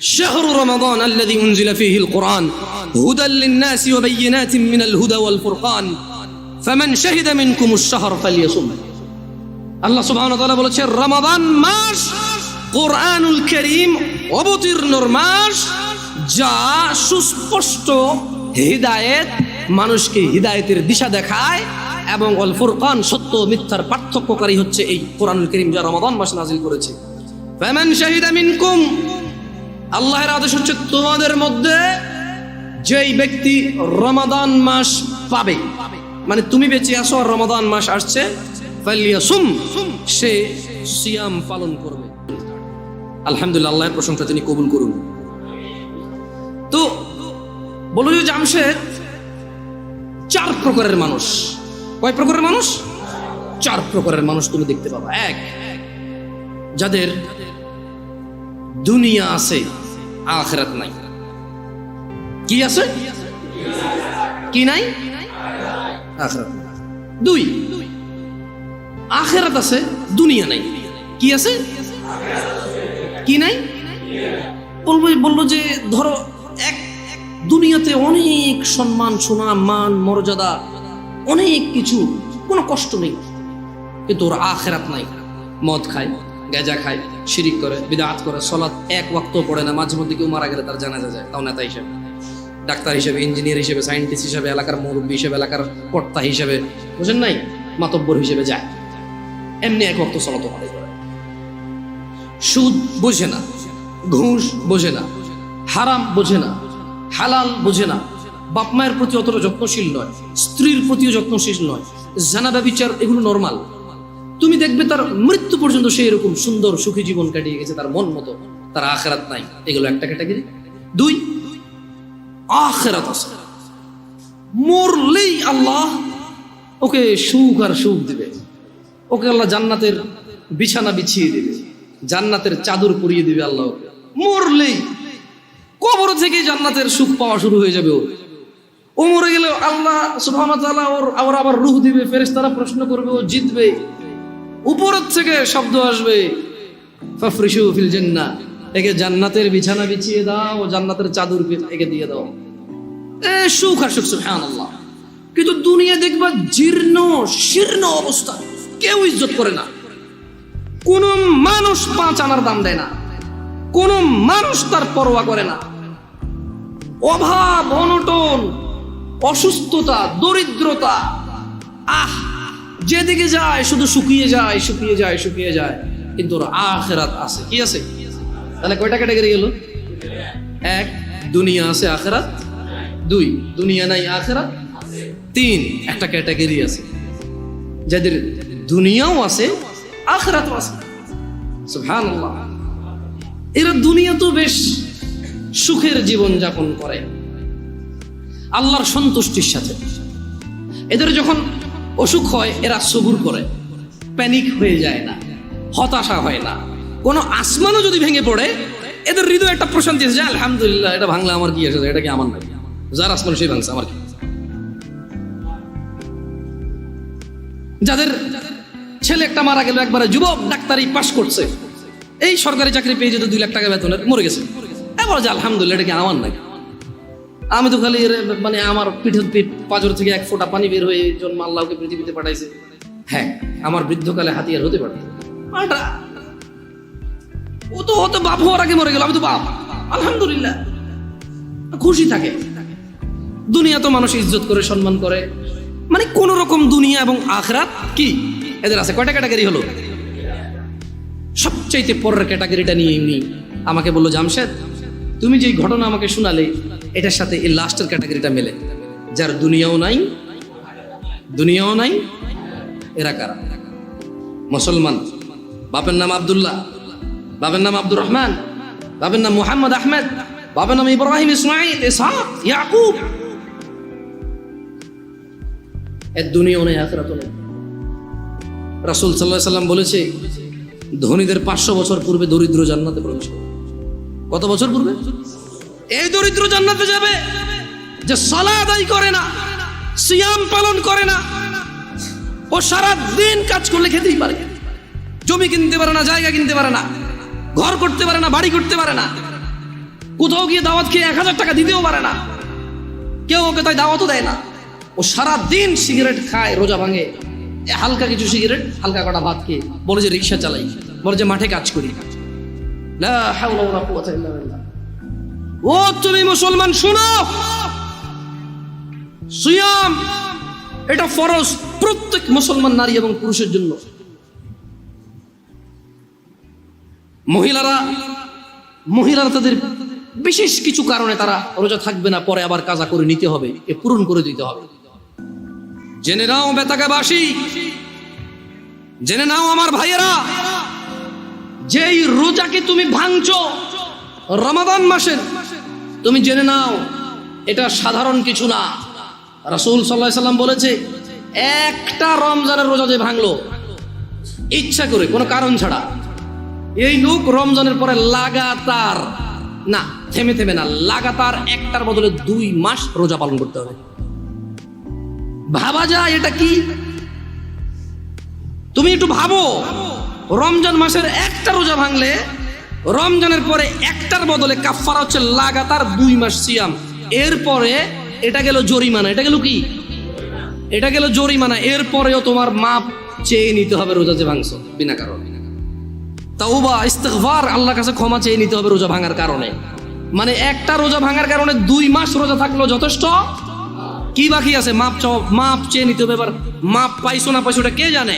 شهر رمضان الذي أنزل فيه القرآن هدى للناس وبينات من الهدى والفرقان فمن شهد منكم الشهر فليصم আল্লাহ সুবহানাহু ওয়া তাআলা বলেছেন রমাদান মাস কোরআনুল করিম অবতীর্ণর মাস যা সুস্পষ্ট হিদায়েত মানুষকে হিদায়েতের দিশা দেখায় এবং অল ফুরকান সত্য ও মিথ্যার পার্থক্যকারী হচ্ছে এই কোরআনুল করিম যা রমাদান মাসে নাজিল করেছে ফামান শাহিদা মিনকুম আল্লাহর আদেশ হচ্ছে তোমাদের মধ্যে যেই ব্যক্তি রমাদান মাস পাবে মানে তুমি বেঁচে আসো আর রমাদান মাস আসছে সে সিয়াম পালন করবে। আলহামদুলিল্লাহ, আল্লাহর প্রশংসা তিনি কবুল করুন। তো বলো যে জামশেদ, চার প্রকারের মানুষ। কয় প্রকারের মানুষ? চার প্রকারের মানুষ তুমি দেখতে পাবা। এক, যাদের দুনিয়া আছে আখেরাত নাই। কি আছে? কি নাই? আখেরাত। দুই। আখেরাত আছে, দুনিয়া নাই। কি আছে? কি নাই? বলব, বলল যে, ধরো, এক দুনিয়াতে অনেক সম্মান, সুনাম, মান, মর্যাদা, অনেক কিছু, কোনো কষ্ট নেই। কিন্তু ওর আখেরাত নাই। মদ খায়। গেজা খায়, শিরিক করে, বিদাত করে, সলাৎ এক ওয়াক্ত পড়ে না, মাঝে মধ্যে কেউ মারা গেলে তার জানাজা যায়, তাও নেতা হিসেবে। ডাক্তার হিসেবে, ইঞ্জিনিয়ার হিসেবে, সায়েন্টিস্ট হিসেবে, এলাকার মুরব্বী হিসেবে, এলাকার কর্তা হিসেবে, বুঝেন নাই? মাতব্বর হিসেবে যায়। এমনি এক ওয়াক্ত সলাত আদায় সুদ বোঝে না, ঘুষ বোঝে না, হারাম বোঝে না, হালাল বোঝে না। বাপ মায়ের প্রতি অতটা যত্নশীল নয়, স্ত্রীর প্রতিও যত্নশীল নয়। জানা ব্যবিচার এগুলো নর্মাল তুমি দেখবে তার মৃত্যু পর্যন্ত সেই এরকম সুন্দর সুখী জীবন কাটিয়ে গেছে, তার মন মতো। তার আখেরাত নাই। এগুলো একটা ক্যাটাগরি দুই, আখেরাত আছে। মরলেই আল্লাহ ওকে সুখ আর সুখ দিবে। ওকে আল্লাহ জান্নাতের বিছানা বিছিয়ে দিবে। জান্নাতের চাদর পরিয়ে দিবে আল্লাহ ওকে। মরলেই কবর থেকে জান্নাতের সুখ পাওয়া শুরু হয়ে যাবে ওর ও মরে গেলে আল্লাহ ওয়া ওর আবার আবার রূহ দিবে, ফেরেশতারা প্রশ্ন করবে, ও জিতবে। উপরের থেকে শব্দ আসবে। জান্নাহ। একে জান্নাতের বিছানা বিছিয়ে দাও ও জান্নাতের চাদর একে দিয়ে দাও। এ, সুখ আর সুখ, সুবহানাল্লাহ। কিন্তু দুনিয়া দেখবা জীর্ণ, শীর্ণ অবস্থা। কেউ ইজ্জত করে না। কোন মানুষ পাঁচ আনার দাম দেয় না। কোন মানুষ তার পরোয়া করে না। অভাব, অনটন, অসুস্থতা, দরিদ্রতা, আহ যেদিকে যায়, শুধু শুকিয়ে যায় শুকিয়ে যায় শুকিয়ে যায়। কিন্তু ওর আখেরাত আছে। কি আছে? তাহলে কয়টা ক্যাটাগরি গেল? এক, দুনিয়া আছে, আখেরাত। দুই, দুনিয়া নাই, আখেরাত। তিন, একটা ক্যাটাগরি আছে। যাদের দুনিয়াও আছে, আখেরাতও আছে। সুবহানাল্লাহ। এরা দুনিয়া তো বেশ সুখের জীবন যাপন করে। আল্লাহর সন্তুষ্টির সাথে। এদের যখন অসুখ হয়, এরা সবুর করে। প্যানিক হয়ে যায় না, হতাশা হয় না। কোনো আসমানও যদি ভেঙে পড়ে, এদের হৃদয় একটা প্রশান্তি যে আলহামদুলিল্লাহ, এটা ভাঙলে আমার কি আছে এটা কি আমার নাই? যার আসমান সেই ভাঙছে, আমার কি? যাদের ছেলে একটা মারা গেল, একবারে যুবক, ডাক্তারি পাশ করছে, এই সরকারি চাকরি পেয়ে যেত দুই লাখ টাকা বেতনের, মরে গেছে। এবার যে, আলহামদুলিল্লাহ, এটা কি আমার নাই? আমি তো খালি মানে আমার পিঠের পিঠ পাজর থেকে এক ফোঁটা পানি বের হয়ে জন্ম আল্লাহকে পৃথিবীতে পাঠাইছে। হ্যাঁ আমার বৃদ্ধকালে হাতিয়ার হতে পারত ও তো ও তো বাপ হওয়ার আগে মরে গেল আমি তো বাপ। আলহামদুলিল্লাহ। খুশি থাকে। দুনিয়া তো মানুষ ইজ্জত করে সম্মান করে। মানে কোন রকম দুনিয়া এবং আখরাত কি? এদের আছে কয়টা ক্যাটাগরি হলো? সবচাইতে পরের ক্যাটাগরিটা নিয়ে এমনি আমাকে বলল জামশেদ তুমি যেই ঘটনা আমাকে শোনালে, এটার সাথে এই লাস্টের ক্যাটাগরিটা মেলে। যার দুনিয়াও নাই দুনিয়াও নাই, এরা কারা? মুসলমান। বাপের নাম আব্দুল্লাহ। বাপের নাম আব্দুর রহমান। বাপের নাম মোহাম্মদ আহমেদ। বাপের নাম ইব্রাহিম ইসমাইল ইসহাক, ইয়াকুব। এর দুনিয়াও নেই, আখরাতও নেই। রাসূল আলাইহি সাল্লাম বলেছে, ধনীদের পাঁচশো বছর পূর্বে দরিদ্র জান্নাতে প্রবেশ করবে কত বছর পূর্বে? এই দরিদ্র জান্নাতে যাবে যে সালা আদায় করে না, সিয়াম পালন করে না। ও সারা দিন কাজ করলে খেতেই পারে। জমি কিনতে পারে না, জায়গা কিনতে পারে না, ঘর করতে পারে না, বাড়ি করতে পারে না। কোথাও গিয়ে দাওয়াত খেয়ে এক হাজার টাকা দিতেও পারে না। কেউ ওকে তাই দাওয়াতও দেয় না। ও সারা দিন সিগারেট খায়, রোজা ভাঙে। হালকা কিছু সিগারেট, হালকা কটা ভাত খেয়ে। বলে যে রিক্সা চালাই। বলে যে মাঠে কাজ করি। ও, তুমি মুসলমান, শুনো। সুয়াম, এটা ফরজ প্রত্যেক মুসলমান নারী এবং পুরুষের জন্য। মহিলারা মহিলারা তাদের বিশেষ কিছু কারণে তারা রোজা থাকবে না, পরে আবার কাজা করে নিতে হবে, এ পূরণ করে দিতে হবে। জেনে নাও বেতাকাবাসী জেনে নাও, আমার ভাইয়েরা। যেই রোজাকে তুমি ভাঙছো, রমাদান মাসের, তুমি জেনে নাও, এটা সাধারণ কিছু না। রাসূল সাল্লাম বলেছে, একটা রমজানের রোজা যে ভাঙলো, ইচ্ছা করে, কোনো কারণ ছাড়া। এই লোক রমজানের পরে লাগাতার, না, থেমে থেমে না, লাগাতার একটার বদলে দুই মাস রোজা পালন করতে হবে। ভাবা যায় এটা কি? তুমি একটু ভাবো। রমজান মাসের একটা রোজা ভাঙলে, রমজানের পরে একটার বদলে কাফারা হচ্ছে লাগাতার দুই মাস সিয়াম। এরপরে এটা গেল জরিমানা। এটা গেল কি? এটা গেল জরিমানা। এরপরেও তোমার মাপ চেয়ে নিতে হবে রোজা যে ভাঙছো, বিনা কারণে। তাওবা, ইস্তেগফার, আল্লাহর কাছে ক্ষমা চেয়ে নিতে হবে রোজা ভাঙার কারণে। মানে একটা রোজা ভাঙার কারণে দুই মাস রোজা থাকল যথেষ্ট? কি বাকি আছে? মাপ চাও, মাপ চেয়ে নিতে হবে। এবার মাপ পাইছো না পাইছো ওটা কে জানে?